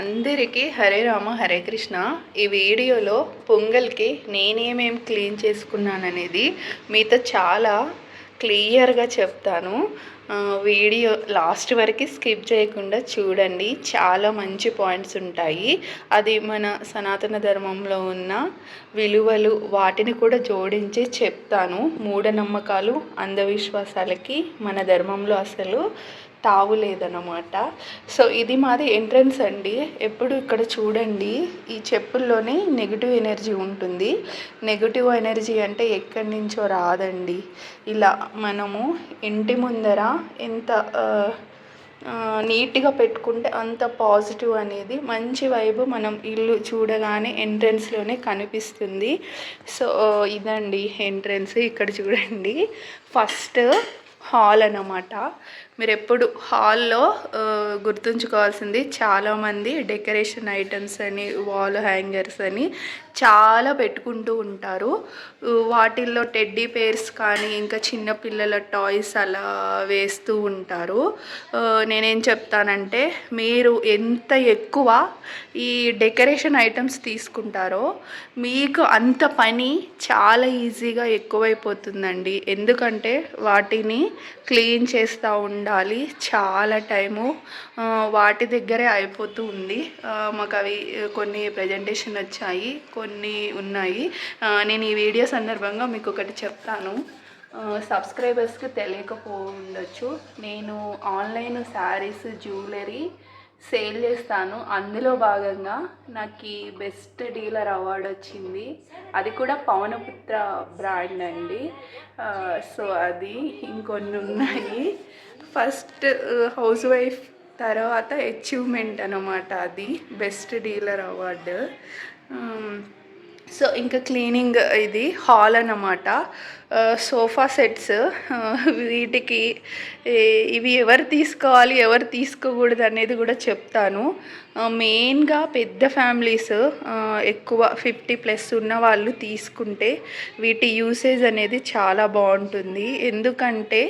అందరికీ హరే రామ హరే కృష్ణ. ఈ వీడియోలో పొంగల్కి నేనేమేం క్లీన్ చేసుకున్నాననేది మీతో చాలా క్లియర్గా చెప్తాను. వీడియో లాస్ట్ వరకు స్కిప్ చేయకుండా చూడండి. చాలా మంచి పాయింట్స్ ఉంటాయి. అది మన సనాతన ధర్మంలో ఉన్న విలువలు వాటిని కూడా జోడించి చెప్తాను. మూఢనమ్మకాలు అంధవిశ్వాసాలకి మన ధర్మంలో అసలు తాగలేదన్నమాట. సో ఇది మాది ఎంట్రన్స్ అండి. ఎప్పుడు ఇక్కడ చూడండి ఈ చెప్పుల్లోనే నెగిటివ్ ఎనర్జీ ఉంటుంది. నెగిటివ్ ఎనర్జీ అంటే ఎక్కడి నుంచో రాదండి. ఇలా మనము ఇంటి ముందర ఎంత నీట్గా పెట్టుకుంటే అంత పాజిటివ్ అనేది మంచి వైబ్ మనం ఇల్లు చూడగానే ఎంట్రన్స్లోనే కనిపిస్తుంది. సో ఇదండి ఎంట్రన్స్ ఇక్కడ చూడండి. ఫస్ట్ హాల్ అన్నమాట. మీరు ఎప్పుడు హాల్లో గుర్తుంచుకోవాల్సింది చాలామంది డెకరేషన్ ఐటమ్స్ అని వాల్ హ్యాంగర్స్ అని చాలా పెట్టుకుంటూ ఉంటారు. వాటిల్లో టెడ్డీ పేర్స్ కానీ ఇంకా చిన్న పిల్లల టాయ్స్ అలా వేస్తూ ఉంటారు. నేనేం చెప్తానంటే మీరు ఎంత ఎక్కువ ఈ డెకరేషన్ ఐటమ్స్ తీసుకుంటారో మీకు అంత పని చాలా ఈజీగా ఎక్కువైపోతుందండి. ఎందుకంటే వాటిని క్లీన్ చేస్తూ ఉండాలి చాలా టైము వాటి దగ్గరే అయిపోతూ ఉంది. మాకు అవి కొన్ని ప్రజెంటేషన్ వచ్చాయి కొన్ని ఉన్నాయి. నేను ఈ వీడియో సందర్భంగా మీకు ఒకటి చెప్తాను సబ్స్క్రైబర్స్కి తెలియకపో ఉండొచ్చు నేను ఆన్లైన్ శారీస్ జ్యువెలరీ సేల్ చేస్తాను. అందులో భాగంగా నాకు ఈ బెస్ట్ డీలర్ అవార్డు వచ్చింది. అది కూడా పవనపుత్ర బ్రాండ్ అండి. సో అది ఇంకొన్ని ఉన్నాయి. ఫస్ట్ హౌస్ వైఫ్ తర్వాత అచీవ్మెంట్ అనమాట అది. Best dealer award. సో ఇంకా క్లీనింగ్ ఇది హాల్ అన్నమాట. సోఫా సెట్స్ వీటికి ఇవి ఎవరు తీసుకోవాలి ఎవరు తీసుకోకూడదు అనేది కూడా చెప్తాను. మెయిన్గా పెద్ద ఫ్యామిలీస్ ఎక్కువ ఫిఫ్టీ ప్లస్ ఉన్న వాళ్ళు తీసుకుంటే వీటి యూసేజ్ అనేది చాలా బాగుంటుంది. ఎందుకంటే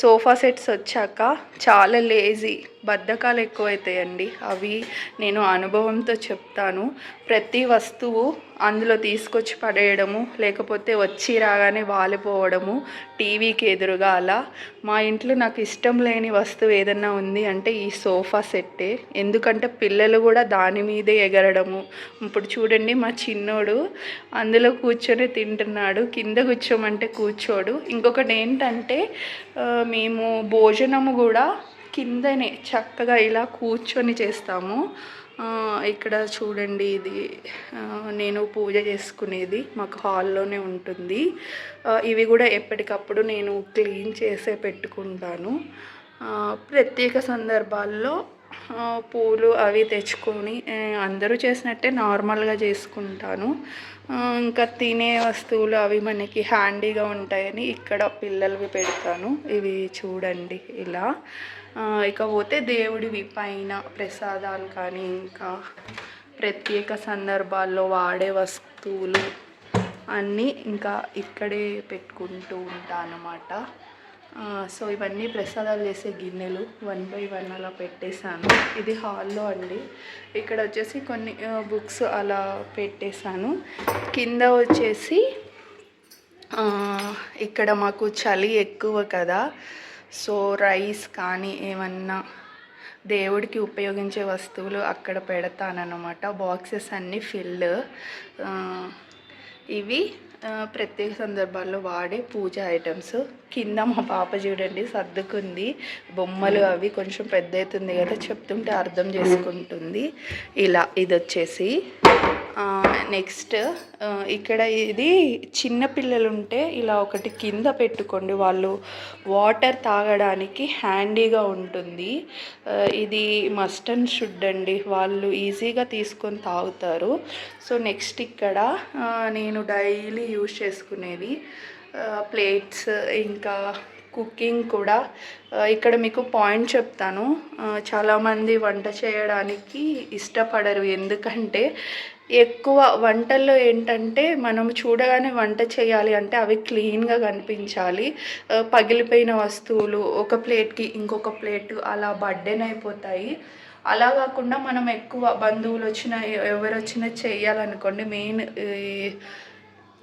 సోఫా సెట్స్ వచ్చాక చాలా లేజీ. బద్ధకాలు ఎక్కువైతాయండి. అవి నేను అనుభవంతో చెప్తాను. ప్రతి వస్తువు అందులో తీసుకొచ్చి పడేయడము లేకపోతే వచ్చి రాగానే వాలిపోవడము టీవీకి ఎదురుగా అలా. మా ఇంట్లో నాకు ఇష్టం లేని వస్తువు ఏదన్నా ఉంది అంటే ఈ సోఫా సెట్టే. ఎందుకంటే పిల్లలు కూడా దాని మీదే ఎగరడము. ఇప్పుడు చూడండి మా చిన్నోడు అందులో కూర్చొని తింటున్నాడు. కింద కూర్చోమంటే కూర్చోడు. ఇంకొకటి ఏంటంటే మేము భోజనము కూడా కిందనే చక్కగా ఇలా కూర్చొని చేస్తాము. ఇక్కడ చూడండి ఇది. నేను పూజ చేసుకునేది మాకు హాల్లోనే ఉంటుంది. ఇవి కూడా ఎప్పటికప్పుడు నేను క్లీన్ చేసే పెట్టుకుంటాను. ప్రత్యేక సందర్భాల్లో పూలు అవి తెచ్చుకొని అందరూ చేసినట్టే నార్మల్గా చేసుకుంటాను. ఇంకా తినే వస్తువులు అవి మనకి హ్యాండీగా ఉంటాయని ఇక్కడ పిల్లలవి పెడతాను. ఇవి చూడండి ఇలా. ఇకపోతే దేవుడివి పైన ప్రసాదాలు కానీ ఇంకా ప్రత్యేక సందర్భాల్లో వాడే వస్తువులు అన్నీ ఇంకా ఇక్కడే పెట్టుకుంటూ ఉంటాను అన్నమాట సో ఇవన్నీ ప్రసాదాలు చేసే గిన్నెలు వన్ బై వన్ అలా పెట్టేశాను. ఇది హాల్లో అండి. ఇక్కడ వచ్చేసి కొన్ని బుక్స్ అలా పెట్టేశాను. కింద వచ్చేసి ఇక్కడ మాకు చలి ఎక్కువ కదా. సో రైస్ కానీ ఏమన్నా దేవుడికి ఉపయోగించే వస్తువులు అక్కడ పెడతానన్నమాట. బాక్సెస్ అన్నీ ఫిల్ ఇవి ప్రత్యేక సందర్భాల్లో వాడే పూజ ఐటమ్స్. కింద మా పాప చూడండి సర్దుకుంది. బొమ్మలు అవి కొంచెం పెద్ద అవుతుంది కదా చెప్తుంటే అర్థం చేసుకుంటుంది. ఇలా ఇది వచ్చేసి నెక్స్ట్ ఇక్కడ ఇది చిన్న పిల్లలు ఉంటే ఇలా ఒకటి కింద పెట్టుకోండి. వాళ్ళు వాటర్ తాగడానికి హ్యాండీగా ఉంటుంది. ఇది మస్ట్ అండ్ షుడ్ అండి. వాళ్ళు ఈజీగా తీసుకొని తాగుతారు. సో నెక్స్ట్ ఇక్కడ నేను డైలీ యూజ్ చేసుకునేది ప్లేట్స్ ఇంకా కుకింగ్ కూడా. ఇక్కడ మీకు పాయింట్ చెప్తాను. చాలామంది వంట చేయడానికి ఇష్టపడరు. ఎందుకంటే ఎక్కువ వంటల్లో ఏంటంటే మనం చూడగానే వంట చేయాలి అంటే అవి క్లీన్గా కనిపించాలి. పగిలిపోయిన వస్తువులు ఒక ప్లేట్కి ఇంకొక ప్లేట్ అలా బర్డెన్ అయిపోతాయి. అలా కాకుండా మనం ఎక్కువ బంధువులు వచ్చిన ఎవరు వచ్చినా చేయాలనుకోండి మెయిన్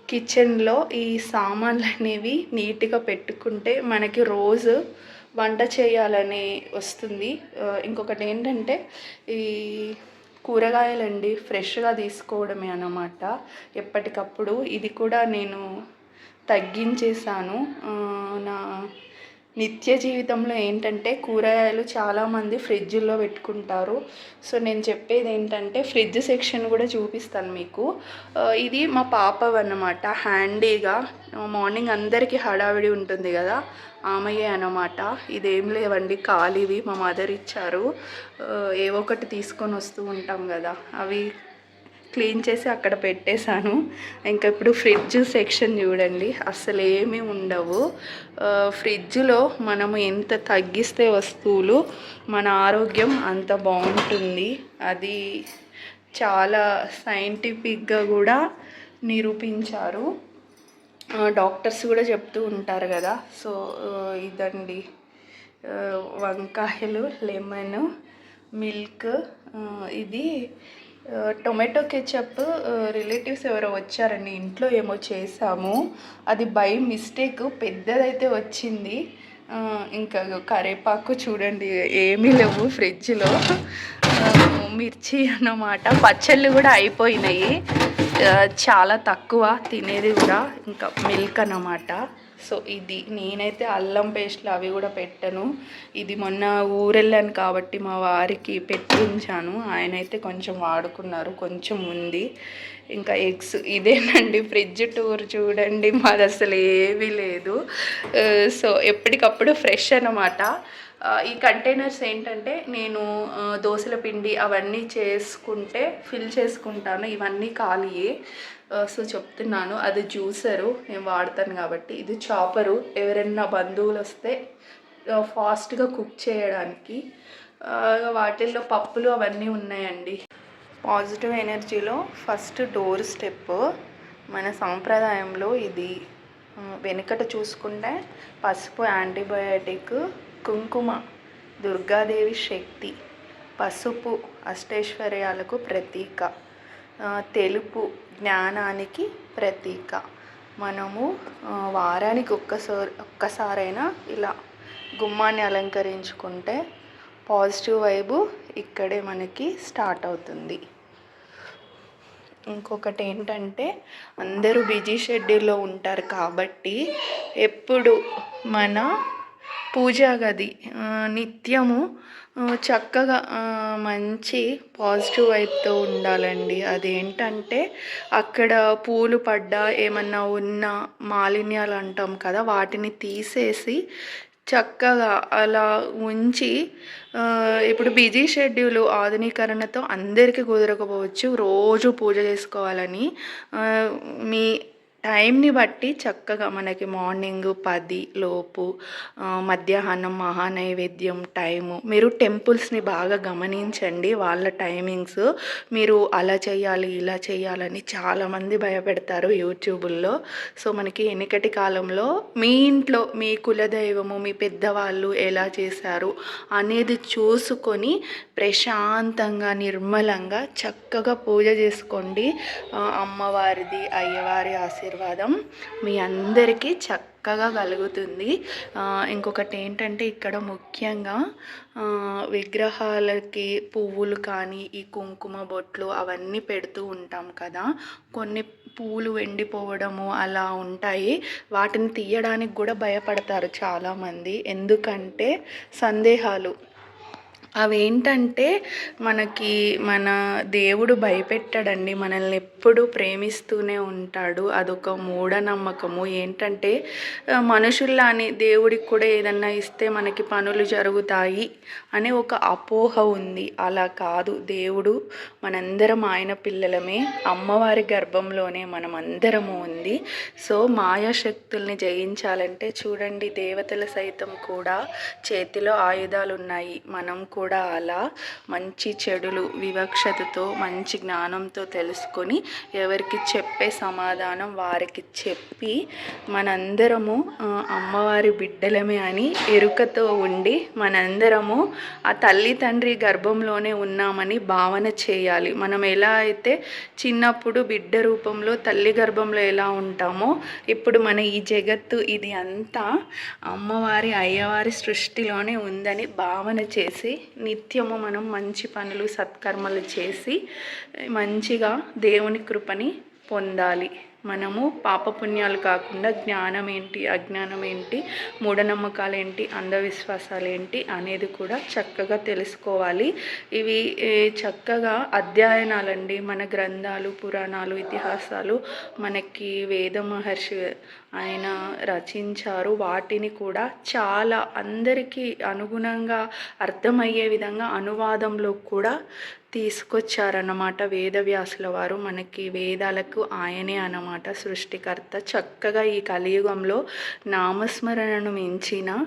కిచెన్లో ఈ సామాన్లు అనేవి నీట్గా పెట్టుకుంటే మనకి రోజు వంట చేయాలని వస్తుంది. ఇంకొకటి ఏంటంటే ఈ కూరగాయలండి ఫ్రెష్గా తీసుకోవడమే అన్నమాట. ఎప్పటికప్పుడు ఇది కూడా నేను తగ్గించేసాను నా నిత్య జీవితంలో ఏంటంటే కూరగాయలు చాలామంది ఫ్రిడ్జ్లో పెట్టుకుంటారు. సో నేను చెప్పేది ఏంటంటే ఫ్రిడ్జ్ సెక్షన్ కూడా చూపిస్తాను మీకు. ఇది మా పాప అన్నమాట. హ్యాండీగా మార్నింగ్ అందరికీ హడావిడి ఉంటుంది కదా ఆమెయే అన్నమాట. ఇదేం లేవండి ఖాళీవి మా మదర్ ఇచ్చారు. ఏవో ఒకటి తీసుకొని వస్తూ ఉంటాం కదా అవి క్లీన్ చేసి అక్కడ పెట్టేశాను. ఇంకా ఇప్పుడు ఫ్రిడ్జ్ సెక్షన్ చూడండి అసలు ఏమీ ఉండవు ఫ్రిడ్జ్లో మనము ఎంత తగ్గిస్తే వస్తువులు మన ఆరోగ్యం అంత బాగుంటుంది. అది చాలా సైంటిఫిక్గా కూడా నిరూపించారు. డాక్టర్స్ కూడా చెప్తూ ఉంటారు కదా. సో ఇదండి. వంకాయలు లెమన్ మిల్క్ ఇది టొమాటో కెచప్ రిలేటివ్స్ ఎవరో వచ్చారండి ఇంట్లో ఏమో చేసాము అది బై మిస్టేక్ పెద్దదైతే వచ్చింది. ఇంకా కరేపాకు చూడండి ఏమీ లేవు ఫ్రిడ్జ్లో. మిర్చి అన్నమాట పచ్చళ్ళు కూడా అయిపోయినాయి. చాలా తక్కువ తినేది కూడా ఇంకా మిల్క్ అన్నమాట. సో ఇది నేనైతే అల్లం పేస్ట్లు అవి కూడా పెట్టను. ఇది మొన్న ఊరెళ్ళాను కాబట్టి మా వారికి పెట్టి ఉంచాను ఆయన అయితే కొంచెం వాడుకున్నారు కొంచెం ఉంది. ఇంకా ఎగ్స్ ఇదేనండి ఫ్రిడ్జ్ టూర్ చూడండి మాది అసలు ఏమీ లేదు. సో ఎప్పటికప్పుడు ఫ్రెష్ అనమాట ఈ కంటైనర్స్ ఏంటంటే నేను దోశల దోసల పిండి అవన్నీ చేసుకుంటే ఫిల్ చేసుకుంటాను. ఇవన్నీ ఖాళీయే. సో చెప్తున్నాను అది జ్యూసరు నేను వాడతాను కాబట్టి. ఇది చాపరు ఎవరైనా బంధువులు వస్తే ఫాస్ట్గా కుక్ చేయడానికి. వాటిల్లో పప్పులు అవన్నీ ఉన్నాయండి. పాజిటివ్ ఎనర్జీలో ఫస్ట్ డోర్ స్టెప్ మన సాంప్రదాయంలో ఇది. వెనుకట చూసుకుంటే పసుపు యాంటీబయాటిక్ కుంకుమ దుర్గాదేవి శక్తి పసుపు అష్టైశ్వర్యాలకు ప్రతీక. తెలుపు జ్ఞానానికి ప్రతీక. మనము వారానికి ఒక్కసారి ఒక్కసారైనా ఇలా గుమ్మాన్ని అలంకరించుకుంటే పాజిటివ్ వైబు ఇక్కడే మనకి స్టార్ట్ అవుతుంది. ఇంకొకటి ఏంటంటే అందరూ బిజీ షెడ్యూల్లో ఉంటారు కాబట్టి ఎప్పుడు మన పూజా గది నిత్యము చక్కగా మంచి పాజిటివ్ వైపుతో ఉండాలండి. అదేంటంటే అక్కడ పూలు పడ్డా ఏమన్నా ఉన్న మాలిన్యాలు అంటాం కదా వాటిని తీసేసి చక్కగా అలా ఉంచి ఇప్పుడు బిజీ షెడ్యూల్ ఆధునీకరణతో అందరికీ కుదరకపోవచ్చు రోజు పూజ చేసుకోవాలని మీ టైంని బట్టి చక్కగా మనకి మార్నింగ్ పది లోపు మధ్యాహ్నం మహానైవేద్యం టైము. మీరు టెంపుల్స్ని బాగా గమనించండి వాళ్ళ టైమింగ్స్. మీరు అలా చేయాలి ఇలా చేయాలని చాలామంది భయపెడతారు యూట్యూబుల్లో. సో మనకి వెనకటి కాలంలో మీ ఇంట్లో మీ కులదైవము మీ పెద్దవాళ్ళు ఎలా చేశారు అనేది చూసుకొని ప్రశాంతంగా నిర్మలంగా చక్కగా పూజ చేసుకోండి. అమ్మవారిది అయ్యవారి ఆశీర్వాదం మీ అందరికీ చక్కగా కలుగుతుంది. ఇంకొకటి ఏంటంటే ఇక్కడ ముఖ్యంగా విగ్రహాలకి పువ్వులు కానీ ఈ కుంకుమ బొట్లు అవన్నీ పెడుతూ ఉంటాం కదా. కొన్ని పూలు ఎండిపోవడము అలా ఉంటాయి. వాటిని తీయడానికి కూడా భయపడతారు చాలామంది. ఎందుకంటే సందేహాలు. అవేంటంటే మనకి మన దేవుడు భయపెట్టాడండి మనల్ని ఎప్పుడు ప్రేమిస్తూనే ఉంటాడు. అదొక మూఢనమ్మకము. ఏంటంటే మనుషుల్లాని దేవుడికి కూడా ఏదన్నా ఇస్తే మనకి పనులు జరుగుతాయి అనే ఒక అపోహ ఉంది. అలా కాదు. దేవుడు మనందరం ఆయన పిల్లలమే. అమ్మవారి గర్భంలోనే మనం అందరము ఉంది. సో మాయాశక్తుల్ని జయించాలంటే చూడండి దేవతల సైతం కూడా చేతిలో ఆయుధాలు ఉన్నాయి మనం కూడా కూడా అలా మంచి చెడులు వివక్షతతో మంచి జ్ఞానంతో తెలుసుకొని ఎవరికి చెప్పే సమాధానం వారికి చెప్పి మనందరము అమ్మవారి బిడ్డలమే అని ఎరుకతో ఉండి మనందరము ఆ తల్లి తండ్రి గర్భంలోనే ఉన్నామని భావన చేయాలి. మనం ఎలా అయితే చిన్నప్పుడు బిడ్డ రూపంలో తల్లి గర్భంలో ఎలా ఉంటామో ఇప్పుడు మన ఈ జగత్తు ఇది అంతా అమ్మవారి అయ్యవారి సృష్టిలోనే ఉందని భావన చేసి నిత్యము మనం మంచి పనులు సత్కర్మలు చేసి మంచిగా దేవుని కృపని పొందాలి. మనము పాపపుణ్యాలు కాకుండా జ్ఞానం ఏంటి అజ్ఞానం ఏంటి మూఢనమ్మకాలు ఏంటి అంధవిశ్వాసాలు ఏంటి అనేది కూడా చక్కగా తెలుసుకోవాలి. ఇవి చక్కగా అధ్యయనాలండి. మన గ్రంథాలు పురాణాలు ఇతిహాసాలు మనకి వేద మహర్షి ఆయన రచించారు. వాటిని కూడా చాలా అందరికీ అనుగుణంగా అర్థమయ్యే విధంగా అనువాదంలో కూడా తీసుకొచ్చారన్నమాట వేదవ్యాసుల వారు. మనకి వేదాలకు ఆయనే అన్నమాట. సృష్టికర్త. చక్కగా ఈ కలియుగంలో నామస్మరణను మించిన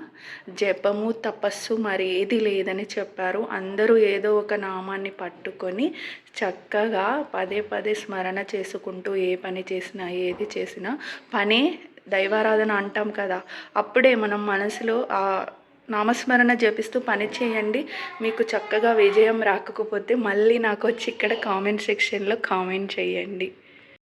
జపము తపస్సు మరి ఏది లేదని చెప్పారు. అందరూ ఏదో ఒక నామాన్ని పట్టుకొని చక్కగా పదే పదే స్మరణ చేసుకుంటూ ఏ పని చేసినా ఏది చేసినా పనే దైవారాధన అంటాం కదా. అప్పుడే మనం మనసులో ఆ నామస్మరణ జపిస్తూ పని చేయండి. మీకు చక్కగా విజయం రాకపోతే మళ్ళీ నాకు వచ్చి ఇక్కడ కామెంట్ సెక్షన్లో కామెంట్ చేయండి.